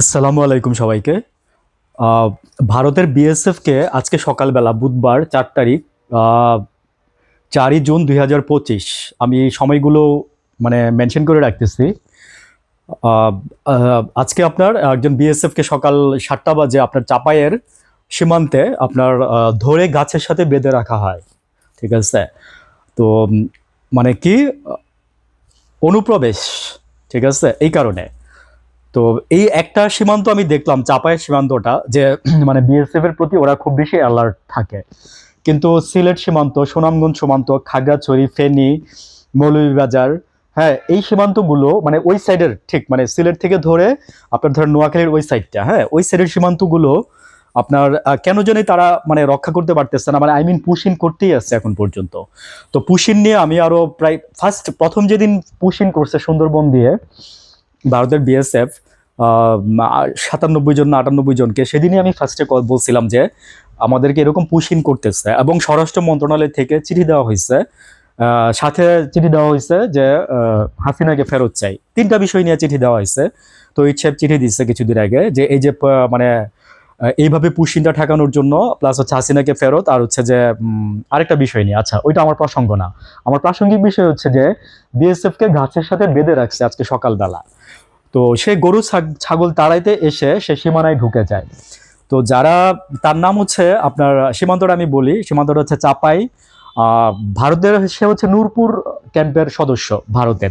আসসালামু আলাইকুম সবাইকে। ভারতের বিএসএফকে আজকে সকালবেলা, বুধবার, চার তারিখ চারই জুন দুই হাজার পঁচিশ, আমি সময়গুলো মানে মেনশন করে রাখতেছি। আজকে আপনার একজন বিএসএফকে সকাল সাতটা বাজে আপনার চাপাইয়ের সীমান্তে আপনার ধরে গাছের সাথে বেঁধে রাখা হয়। ঠিক আছে? তো মানে কি, অনুপ্রবেশ, ঠিক আছে? এই কারণে। তো এই একটা সীমান্ত আমি দেখলাম চাপায়ের সীমান্তটা, যে মানে বিএসএফ এর প্রতি ওরা খুব বেশি অ্যালার্ট থাকে। কিন্তু সিলেট সীমান্ত, সুনামগঞ্জ সীমান্ত, খাগড়াছড়ি, ফেনী, মৌলভীবাজার হ্যাঁ এই সীমান্তগুলো মানে ওই সাইডের ঠিক মানে সিলেট থেকে ধরে আপনার ধরেন নোয়াখালীর ওই সাইডটা হ্যাঁ ওই সাইডের সীমান্তগুলো আপনার কেন জানি তারা মানে রক্ষা করতে পারতেছে না মানে আই মিন পুশিন করতেই আসছে এখন পর্যন্ত। তো পুশিন নিয়ে আমি আরও প্রায় ফার্স্ট প্রথম যেদিন পুশিন করছে সুন্দরবন দিয়ে ভারতের বিএসএফ সাতানব্বই জন না আটানব্বই জনকে, সেদিনই আমি ফার্স্টে বলছিলাম যে আমাদেরকে এরকম পুশিন করতেছে এবং স্বরাষ্ট্র মন্ত্রণালয় থেকে চিঠি দেওয়া হয়েছে। সাথে চিঠি দেওয়া হয়েছে যে হাসিনাকে ফেরত চাই। তিনটা বিষয় নিয়ে চিঠি দেওয়া হয়েছে। তো ইচ্ছেপ চিঠি দিচ্ছে কিছুদিন আগে যে এই যে মানে এইভাবে পুশিনটা ঠেকানোর জন্য প্লাস হচ্ছে হাসিনাকে ফেরত আর হচ্ছে যে আরেকটা বিষয় নিয়ে। আচ্ছা ওইটা আমার প্রসঙ্গ না। আমার প্রাসঙ্গিক বিষয় হচ্ছে যে, বিএসএফ কে গাছের সাথে বেঁধে রাখছে আজকে সকালবেলা। তো সে গরু ছাগ- ছাগল তাড়াইতে এসে সে সীমানায় ঢুকে যায়। তো যারা, তার নাম হচ্ছে আপনার সীমান্তটা আমি বলি সীমান্তটা হচ্ছে চাপাই। ভারতের, সে হচ্ছে নূরপুর ক্যাম্পের সদস্য ভারতের।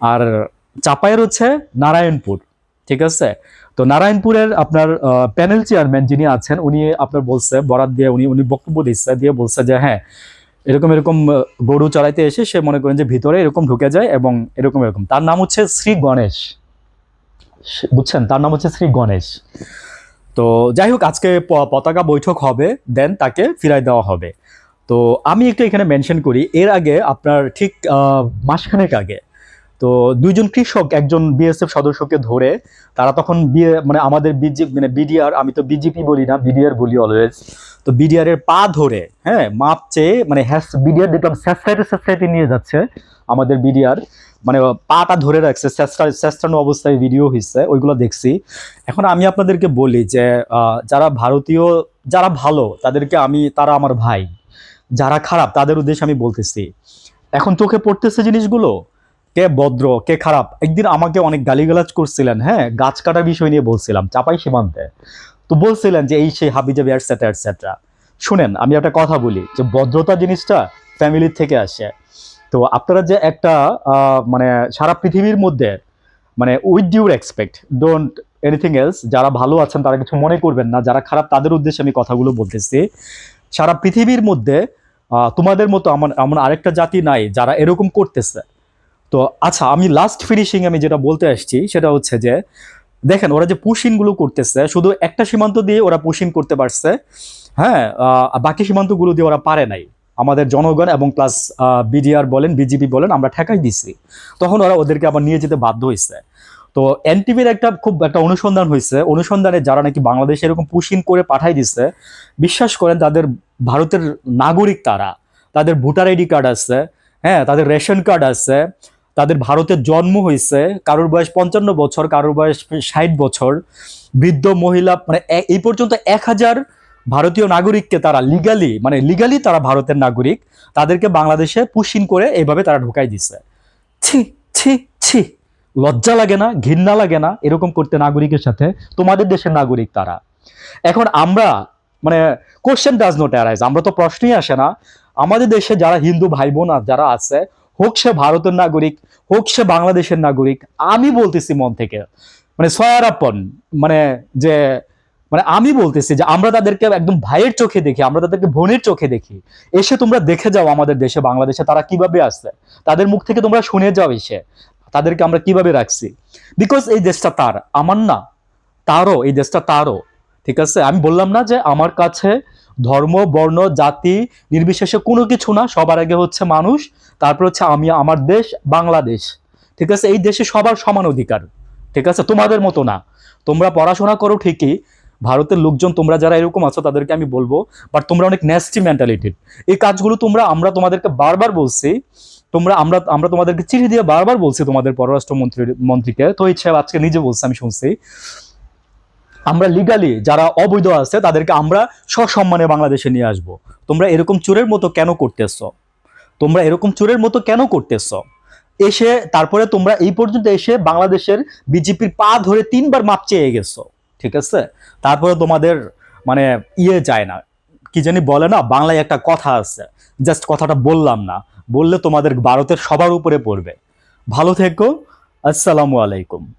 আর চাপাইয়ের হচ্ছে নারায়ণপুর, ঠিক আছে? তো নারায়ণপুরের আপনার প্যানেল চেয়ারম্যান যিনি আছেন, উনি আপনার বলছে বরাদ দিয়ে উনি উনি বক্তব্য দিচ্ছে, দিয়ে বলছে যে হ্যাঁ এরকম এরকম গরু চড়াইতে এসে সে মনে করেন যে ভিতরে এরকম ঢুকে যায় এবং এরকম এরকম। তার নাম হচ্ছে শ্রী গণেশ। বুঝছেন তার নাম হচ্ছে শ্রী গণেশ তো যাই হোক আজকে পতাকা বৈঠক হবে দেন তাকে ফিরাই দেওয়া হবে তো আমি একটু এখানে মেনশন করি এর আগে আপনার ঠিক মাসখানেক আগে তো দুইজন কৃষক একজন বিএসএফ সদস্যকে ধরে তারা তখন বিয়ে মানে আমাদের বিজি মানে বিডিআর আমি তো বিজেপি বলি না বিডিআর বলি অলওয়েজ তো বিডিআর এর পা ধরে হ্যাঁ মাপ চেয়ে মানে হ্যাস বিডিআর দেখলাম স্যাসরাইটে স্যাসরাইটে নিয়ে যাচ্ছে আমাদের বিডিআর মানে পাটা ধরে রাখছে স্যাস্টানো অবস্থায় ভিডিও হয়েছে ওইগুলো দেখছি। এখন আমি আপনাদেরকে বলি যে যারা ভারতীয়, যারা ভালো, তাদেরকে আমি, তারা আমার ভাই। যারা খারাপ, তাদের উদ্দেশ্যে আমি বলতেছি। এখন চোখে পড়তেছে জিনিসগুলো? কে ভদ্র, কে খারাপ? একদিন আমাকে অনেক গালিগালাজ করছিলেন হ্যাঁ? গাছ কাটার বিষয় নিয়ে বলছিলাম, চাপাই সীমান্তে। তো বলছিলেন যে, এই সেই হাবিজাবি অ্যাটসেট্রা অ্যাটসেট্রা শুনেন, আমি একটা কথা বলি, যে ভদ্রতা জিনিসটা ফ্যামিলির থেকে আসে। তো আপনারা যে একটা মানে সারা পৃথিবীর মধ্যে মানে with due expect don't anything else যারা ভালো আছেন তারা কিছু মনে করবেন না, যারা খারাপ তাদের উদ্দেশ্যে আমি কথাগুলো বলতেছি। সারা পৃথিবীর মধ্যে তোমাদের মতো আমার এমন আরেকটা জাতি নাই যারা এরকম করতেছে। তো আচ্ছা আমি লাস্ট ফিনিশিং আমি যেটা বলতে আসছি, সেটা হচ্ছে যে, দেখেন ওরা যে পুশিনগুলো করতেছে, শুধু একটা সীমান্ত দিয়ে ওরা পুশিন করতে পারছে হ্যাঁ বাকি সীমান্তগুলো দিয়ে ওরা পারে নাই। আমাদের জনগণ এবং প্লাস বিডিআর বলেন বিজেপি বলেন, আমরা ঠেকাই দিছি। তখন ওরা ওদেরকে আবার নিয়ে যেতে বাধ্য হয়েছে তো এনটিভির একটা খুব একটা অনুসন্ধান হয়েছে অনুসন্ধানে যারা নাকি বাংলাদেশে এরকম পুশিন করে পাঠাই দিচ্ছে বিশ্বাস করেন তাদের ভারতের নাগরিক তারা। তাদের ভোটার আইডি কার্ড আছে হ্যাঁ তাদের রেশন কার্ড আছে, তাদের ভারতের জন্ম হয়েছে কারোর বয়স পঞ্চান্ন বছর, কারোর বয়স ষাট বছর, বৃদ্ধ, মহিলা মানে এই পর্যন্ত এক হাজার ভারতীয় নাগরিককে তারা লিগালি মানে লিগালি তারা ভারতের নাগরিক, তাদেরকে বাংলাদেশে পুশিন করে এইভাবে তারা ঢুকাই দিছে। ছি ছি ছি। লজ্জা লাগে না, ঘৃণা লাগে না এরকম করতে নাগরিকের সাথে? তোমাদের দেশের নাগরিক তারা। এখন আমরা মানে কোশ্চেন ডাজ নোট অ্যারাইজ আমরা তো প্রশ্নই আসে না। আমাদের দেশে যারা হিন্দু ভাই বোন যারা আছে, হোক সে ভারতের নাগরিক, হোক সে বাংলাদেশের নাগরিক, আমি বলতেছি মন থেকে মানে সয়ারাপন মানে যে মানে আমি বলতেছি যে আমরা তাদেরকে একদম ভাইয়ের চোখে দেখি, আমরা তাদেরকে বোনের চোখে দেখি। এসে তোমরা দেখে যাও আমাদের দেশে, বাংলাদেশে তারা কীভাবে আসছে তাদের মুখ থেকে তোমরা শুনে যাও এসে, তাদেরকে আমরা কীভাবে রাখছি। বিকজ এই দেশটা তার, আমার না, তারও, এই দেশটা তারও, ঠিক আছে? আমি বললাম না যে আমার কাছে ধর্ম, বর্ণ, জাতি, নির্বিশেষে কোনো কিছু না, সবার আগে হচ্ছে মানুষ, তারপর হচ্ছে আমি, আমার দেশ, বাংলাদেশ। ঠিক আছে? এই দেশে সবার সমান অধিকার, ঠিক আছে? তোমাদের মতো না। তোমরা পড়াশোনা করো ঠিকই ভারতের লোকজন তোমরা যারা এরকম আছো, তাদেরকে আমি বলব বাট তোমরা অনেক ন্যাস্টি মেন্টালিটির এই কাজগুলো তোমরা, আমরা তোমাদেরকে বারবার বলছি, তোমরা, আমরা আমরা তোমাদেরকে চিঠি দিয়ে বারবার বলছি তোমাদের পররাষ্ট্র মন্ত্রী মন্ত্রীকে, তো ইচ্ছে আজকে নিজে বলছে, আমি শুনছি। আমরা লিগালি যারা অবৈধ আছে, তাদেরকে আমরা সসম্মানে বাংলাদেশে নিয়ে আসব। তোমরা এরকম চোরের মতো কেন করতেছ? তোমরা এরকম চোরের মতো কেন করতেছ? এসে, তারপরে তোমরা এই পর্যন্ত এসে বাংলাদেশের বিজেপির পা ধরে তিনবার মাপ চেয়ে গেছো। ঠিক আছে? তারপরে তোমাদের মানে ইয়ে যায় না। কি জানি বলে না, বাংলায় একটা কথা আছে। জাস্ট কথাটা বললাম না। বললে তোমাদের ভারতের সবার উপরে পড়বে। ভালো থেকো। আসসালামু আলাইকুম।